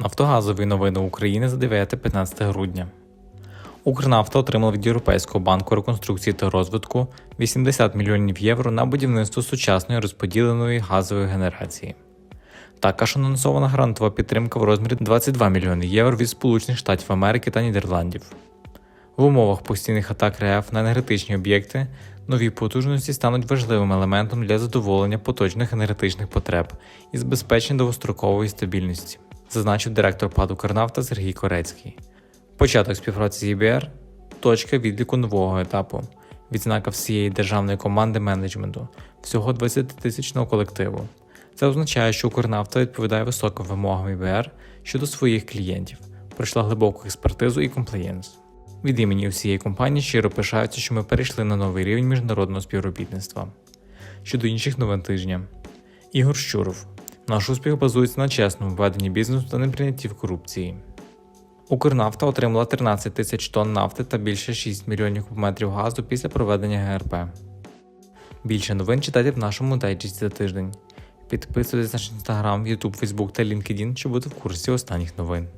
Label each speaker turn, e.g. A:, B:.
A: Нафтогазові новини України за 9-15 грудня. Укрнафта отримала від Європейського банку реконструкції та розвитку 80 мільйонів євро на будівництво сучасної розподіленої газової генерації. Також анонсована грантова підтримка в розмірі 22 мільйони євро від Сполучених Штатів Америки та Нідерландів. В умовах постійних атак РФ на енергетичні об'єкти нові потужності стануть важливим елементом для задоволення поточних енергетичних потреб і забезпечення довгострокової стабільності, зазначив директор ПАД «Укрнафта» Сергій Корецький. Початок співпраці з ЄБР точка відліку нового етапу, відзнака всієї державної команди менеджменту, всього 20-тисячного колективу. Це означає, що Укрнафта відповідає високим вимогам ЄБР щодо своїх клієнтів, пройшла глибоку експертизу і комплеєнс. Від імені всієї компанії щиро пишаються, що ми перейшли на новий рівень міжнародного співробітництва. Щодо інших новин тижня. Ігор Щуров. Наш успіх базується на чесному веденні бізнесу та неприйнятті в корупції. Укрнафта отримала 13 тисяч тонн нафти та більше 6 мільйонів кубометрів газу після проведення ГРП. Більше новин читайте в нашому дайджесті за тиждень. Підписуйтесь на наш інстаграм, Ютуб, Фейсбук та LinkedIn, щоб бути в курсі останніх новин.